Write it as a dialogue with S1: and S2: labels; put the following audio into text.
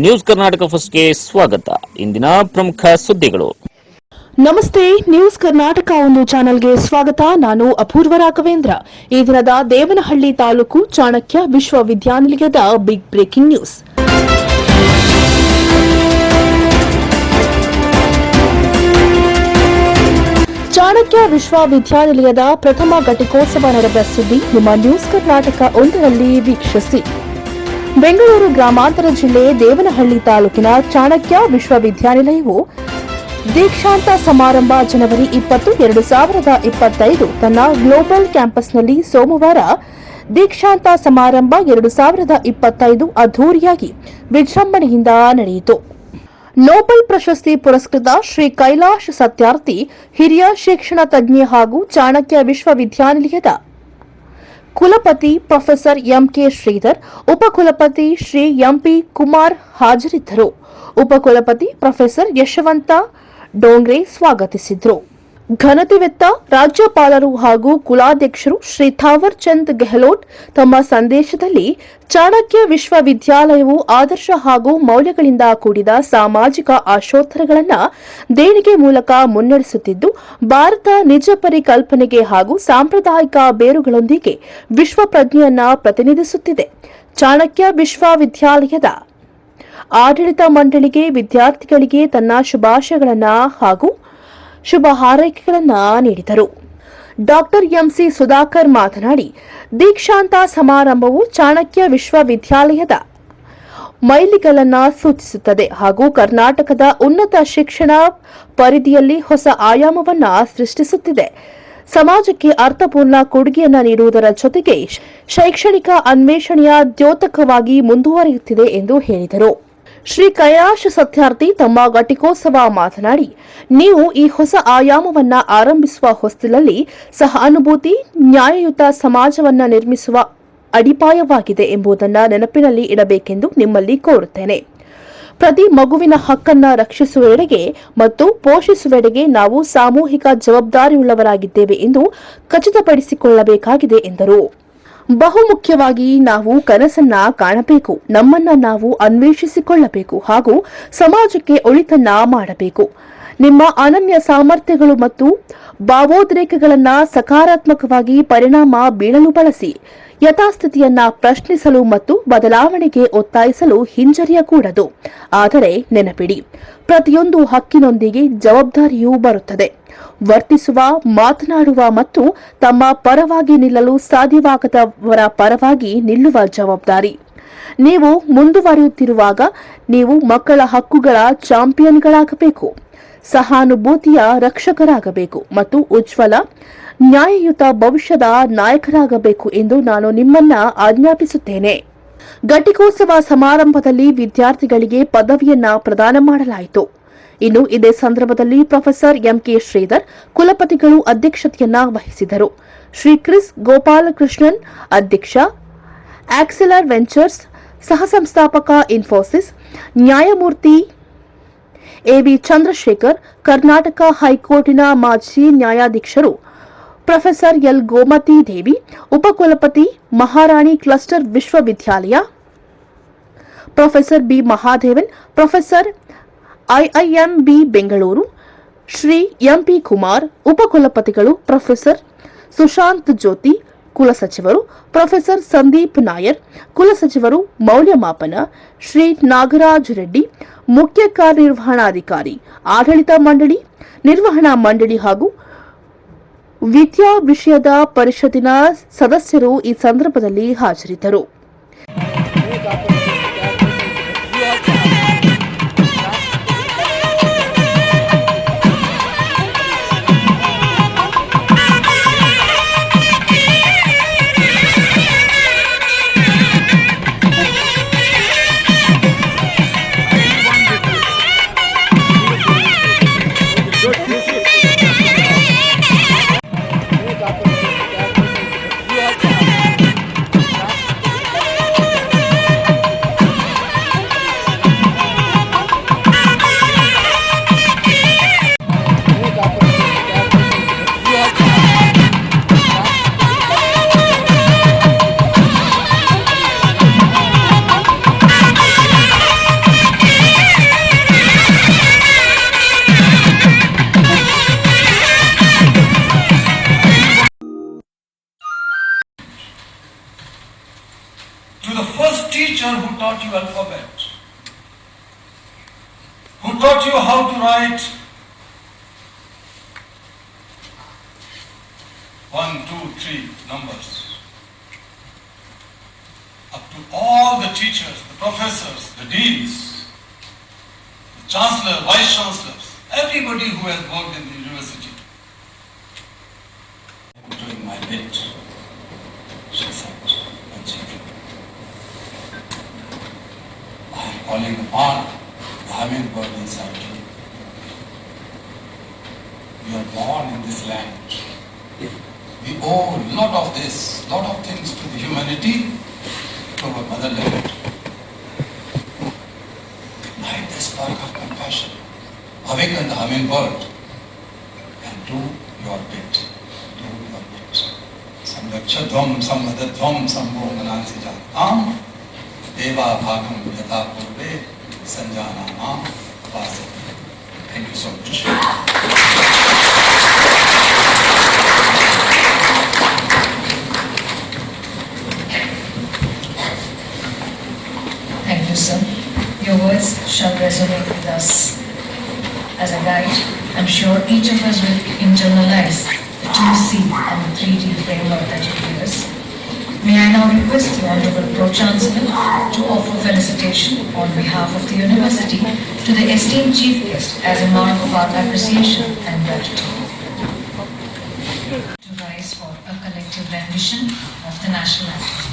S1: News Karnataka ಫಸ್ಟ್ಗೆ ಸ್ವಾಗತ. ಇಂದಿನ ಪ್ರಮುಖ ಸುದ್ದಿಗಳು.
S2: ನಮಸ್ತೆ, ನ್ಯೂಸ್ ಕರ್ನಾಟಕ ಒಂದು ಚಾನೆಲ್ಗೆ ಸ್ವಾಗತ. ನಾನು ಅಪೂರ್ವ ರಾಘವೇಂದ್ರ. ಈ ದಿನದ ದೇವನಹಳ್ಳಿ ತಾಲೂಕು ಚಾಣಕ್ಯ ವಿಶ್ವವಿದ್ಯಾನಿಲಯದ ಬಿಗ್ ಬ್ರೇಕಿಂಗ್ ನ್ಯೂಸ್ ಚಾಣಕ್ಯ ವಿಶ್ವವಿದ್ಯಾನಿಲಯದ ಪ್ರಥಮ ಘಟಿಕೋತ್ಸವ ನಡೆದ ಸುದ್ದಿ ನಿಮ್ಮ ನ್ಯೂಸ್ ಕರ್ನಾಟಕ ಒಂದರಲ್ಲಿ ವೀಕ್ಷಿಸಿ. ಬೆಂಗಳೂರು ಗ್ರಾಮಾಂತರ ಜಿಲ್ಲೆ ದೇವನಹಳ್ಳಿ ತಾಲೂಕಿನ ಚಾಣಕ್ಯ ವಿಶ್ವವಿದ್ಯಾನಿಲಯವು ದೀಕ್ಷಾಂತ ಸಮಾರಂಭ ಜನವರಿ ಇಪ್ಪತ್ತು, ಎರಡು ಸಾವಿರದ ಇಪ್ಪತ್ತೈದು ತನ್ನ ಗ್ಲೋಬಲ್ ಕ್ಯಾಂಪಸ್ನಲ್ಲಿ ಸೋಮವಾರ ದೀಕ್ಷಾಂತ ಸಮಾರಂಭ ಎರಡು ಸಾವಿರದ ಇಪ್ಪತ್ತೈದು ಅದ್ದೂರಿಯಾಗಿ ವಿಜೃಂಭಣೆಯಿಂದ ನಡೆಯಿತು. ನೋಬೆಲ್ ಪ್ರಶಸ್ತಿ ಪುರಸ್ಕೃತ ಶ್ರೀ ಕೈಲಾಶ್ ಸತ್ಯಾರ್ಥಿ, ಹಿರಿಯ ಶಿಕ್ಷಣ ತಜ್ಞೆ ಹಾಗೂ ಚಾಣಕ್ಯ ವಿಶ್ವವಿದ್ಯಾನಿಲಯದ ಕುಲಪತಿ ಪ್ರೊಫೆಸರ್ ಎಂಕೆ ಶ್ರೀಧರ್ ಉಪಕುಲಪತಿ ಶ್ರೀ ಎಂಪಿ ಕುಮಾರ್ ಹಾಜರಿದ್ದರು. ಉಪಕುಲಪತಿ ಪ್ರೊಫೆಸರ್ ಯಶವಂತ ಡೋಂಗ್ರೆ ಸ್ವಾಗತಿಸಿದ್ರು. ಘನತೆವೆತ್ತ ರಾಜ್ಯಪಾಲರು ಹಾಗೂ ಕುಲಾಧ್ಯಕ್ಷರು ಶ್ರೀ ಥಾವರ್ ಚಂದ್ ಗೆಹ್ಲೋಟ್ ತಮ್ಮ ಸಂದೇಶದಲ್ಲಿ ಚಾಣಕ್ಯ ವಿಶ್ವವಿದ್ಯಾಲಯವು ಆದರ್ಶ ಹಾಗೂ ಮೌಲ್ಯಗಳಿಂದ ಕೂಡಿದ ಸಾಮಾಜಿಕ ಆಶೋತ್ತರಗಳನ್ನು ದೇಣಿಗೆ ಮೂಲಕ ಮುನ್ನಡೆಸುತ್ತಿದ್ದು, ಭಾರತ ನಿಜ ಪರಿಕಲ್ಪನೆಗೆ ಹಾಗೂ ಸಾಂಪ್ರದಾಯಿಕ ಬೇರುಗಳೊಂದಿಗೆ ವಿಶ್ವ ಪ್ರಜ್ಞೆಯನ್ನ ಪ್ರತಿನಿಧಿಸುತ್ತಿದೆ. ಚಾಣಕ್ಯ ವಿಶ್ವವಿದ್ಯಾಲಯದ ಆಡಳಿತ ಮಂಡಳಿಗೆ ವಿದ್ಯಾರ್ಥಿಗಳಿಗೆ ತನ್ನ ಶುಭಾಶಯಗಳನ್ನು ಹಾಗೂ ಶುಭ ಹಾರೈಕೆಗಳನ್ನು ನೀಡಿದರು. ಡಾಕ್ಟರ್ ಎಂಸಿ ಸುಧಾಕರ್ ಮಾತನಾಡಿ, ದೀಕ್ಷಾಂತ ಸಮಾರಂಭವು ಚಾಣಕ್ಯ ವಿಶ್ವವಿದ್ಯಾಲಯದ ಮೈಲಿಗಲನ್ನ ಸೂಚಿಸುತ್ತದೆ ಹಾಗೂ ಕರ್ನಾಟಕದ ಉನ್ನತ ಶಿಕ್ಷಣ ಪರಿಧಿಯಲ್ಲಿ ಹೊಸ ಆಯಾಮವನ್ನ ಸೃಷ್ಟಿಸುತ್ತಿದೆ. ಸಮಾಜಕ್ಕೆ ಅರ್ಥಪೂರ್ಣ ಕೊಡುಗೆಯನ್ನು ನೀಡುವುದರ ಜೊತೆಗೆ ಶೈಕ್ಷಣಿಕ ಅನ್ವೇಷಣೆಯ ದ್ಯೋತಕವಾಗಿ ಮುಂದುವರಿಯುತ್ತಿದೆ ಎಂದು ಹೇಳಿದರು. ಶ್ರೀ ಕೈಲಾಶ್ ಸತ್ಯಾರ್ಥಿ ತಮ್ಮ ಘಟಿಕೋತ್ಸವ ಮಾತನಾಡಿ, ನೀವು ಈ ಹೊಸ ಆಯಾಮವನ್ನ ಆರಂಭಿಸುವ ಹೊಸ್ತಿಲಲ್ಲಿ ಸಹಾನುಭೂತಿ ನ್ಯಾಯಯುತ ಸಮಾಜವನ್ನ ನಿರ್ಮಿಸುವ ಅಡಿಪಾಯವಾಗಿದೆ ಎಂಬುದನ್ನು ನೆನಪಿನಲ್ಲಿ ಇಡಬೇಕೆಂದು ನಿಮ್ಮಲ್ಲಿ ಕೋರುತ್ತೇನೆ. ಪ್ರತಿ ಮಗುವಿನ ಹಕ್ಕನ್ನ ರಕ್ಷಿಸುವೆಡೆಗೆ ಮತ್ತು ಪೋಷಿಸುವೆಡೆಗೆ ನಾವು ಸಾಮೂಹಿಕ ಜವಾಬ್ದಾರಿಯುಳ್ಳವರಾಗಿದ್ದೇವೆ ಎಂದು ಖಚಿತಪಡಿಸಿಕೊಳ್ಳಬೇಕಾಗಿದೆ ಎಂದರು. ಬಹುಮುಖ್ಯವಾಗಿ ನಾವು ಕನಸನ್ನ ಕಾಣಬೇಕು, ನಮ್ಮನ್ನ ನಾವು ಅನ್ವೇಷಿಸಿಕೊಳ್ಳಬೇಕು ಹಾಗೂ ಸಮಾಜಕ್ಕೆ ಒಳಿತನ್ನ ಮಾಡಬೇಕು. ನಿಮ್ಮ ಅನನ್ಯ ಸಾಮರ್ಥ್ಯಗಳು ಮತ್ತು ಭಾವೋದ್ರೇಕಗಳನ್ನು ಸಕಾರಾತ್ಮಕವಾಗಿ ಪರಿಣಾಮ ಬೀಳಲು ಬಳಸಿ. ಯಥಾಸ್ಥಿತಿಯನ್ನ ಪ್ರಶ್ನಿಸಲು ಮತ್ತು ಬದಲಾವಣೆಗೆ ಒತ್ತಾಯಿಸಲು ಹಿಂಜರಿಯಕೂಡದು ಆದರೆ ನೆನಪಿಡಿ, ಪ್ರತಿಯೊಂದು ಹಕ್ಕಿನೊಂದಿಗೆ ಜವಾಬ್ದಾರಿಯೂ ಬರುತ್ತದೆ. ವರ್ತಿಸುವ, ಮಾತನಾಡುವ ಮತ್ತು ತಮ್ಮ ಪರವಾಗಿ ನಿಲ್ಲಲು ಸಾಧ್ಯವಾಗದವರ ಪರವಾಗಿ ನಿಲ್ಲುವ ಜವಾಬ್ದಾರಿ. ನೀವು ಮುಂದುವರಿಯುತ್ತಿರುವಾಗ ನೀವು ಮಕ್ಕಳ ಹಕ್ಕುಗಳ ಚಾಂಪಿಯನ್ಗಳಾಗಬೇಕು. ಸಹಾನುಭೂತಿಯ ರಕ್ಷಕರಾಗಬೇಕು ಮತ್ತು ಉಜ್ವಲ ನ್ಯಾಯಯುತ ಭವಿಷ್ಯದ ನಾಯಕರಾಗಬೇಕು ಎಂದು ನಾನು ನಿಮ್ಮನ್ನ ಆಜ್ಞಾಪಿಸುತ್ತೇನೆ. ಘಟಿಕೋತ್ಸವ ಸಮಾರಂಭದಲ್ಲಿ ವಿದ್ಯಾರ್ಥಿಗಳಿಗೆ ಪದವಿಯನ್ನ ಪ್ರದಾನ ಮಾಡಲಾಯಿತು. ಇನ್ನು ಇದೇ ಸಂದರ್ಭದಲ್ಲಿ ಪ್ರೊಫೆಸರ್ ಎಂಕೆ ಶ್ರೀಧರ್ ಕುಲಪತಿಗಳು ಅಧ್ಯಕ್ಷತೆಯನ್ನ ವಹಿಸಿದರು. ಶ್ರೀ ಕ್ರಿಸ್ ಗೋಪಾಲಕೃಷ್ಣನ್ ಅಧ್ಯಕ್ಷ, ಆಕ್ಸಿಲರ್ ವೆಂಚರ್ಸ್ ಸಹ ಸಂಸ್ಥಾಪಕ ಇನ್ಫೋಸಿಸ್, ನ್ಯಾಯಮೂರ್ತಿ ಎವಿ ಚಂದ್ರಶೇಖರ್, ಕರ್ನಾಟಕ ಹೈಕೋರ್ಟಿನ ಮಾಜಿ ನ್ಯಾಯಾಧೀಶರು ಪ್ರೊಫೆಸರ್ ಎಲ್ ಗೋಮತಿ ದೇವಿ, ಉಪಕುಲಪತಿ ಮಹಾರಾಣಿ ಕ್ಲಸ್ಟರ್ ವಿಶ್ವವಿದ್ಯಾಲಯ. Professor B Mahadevan, professor IIM B Bengaluru. Shri MP Kumar, ಉಪಕುಲಪತಿಗಳು professor Sushant ಜ್ಯೋತಿ ಕುಲಸಚಿವರು ಪ್ರೊಫೆಸರ್ ಸಂದೀಪ್ ನಾಯರ್ ಕುಲಸಚಿವರು ಮೌಲ್ಯಮಾಪನ ಶ್ರೀ ನಾಗರಾಜ್ ರೆಡ್ಡಿ, ಮುಖ್ಯ ಕಾರ್ಯನಿರ್ವಹಣಾಧಿಕಾರಿ ಆಡಳಿತ ಮಂಡಳಿ, ನಿರ್ವಹಣಾ ಮಂಡಳಿ ಹಾಗೂ ವಿದ್ಯಾ ವಿಷಯದ ಪರಿಷತ್ತಿನ ಸದಸ್ಯರು ಈ ಸಂದರ್ಭದಲ್ಲಿ ಹಾಜರಿದ್ದರು.
S3: Teacher who taught you alphabet? Who taught you how to write one, two, three numbers? Up to all the teachers, the professors, the deans, the chancellor, vice chancellors, everybody who has worked in the university. I'm doing my bit, she said, and she I am calling on having God inside you. You are born in this land. We owe a lot of this, lot of things to the humanity, to our motherland. Ignite the spark of compassion. Awaken the hummingbird and do your bit. Do your bit. Samrakshadvam, sammadadvam, sambomanansi jatam, deva bhagam यथा पूर्वे संजानानां वासते thank you so much
S4: Thank you, sir. Your words shall resonate with us as a guide. I'm sure each of us will internalize the 2C May I now request the Honorable Pro-Chancellor to offer felicitation on behalf of the university to the esteemed chief guest as a mark of our appreciation and gratitude. To rise for a collective rendition of the national anthem.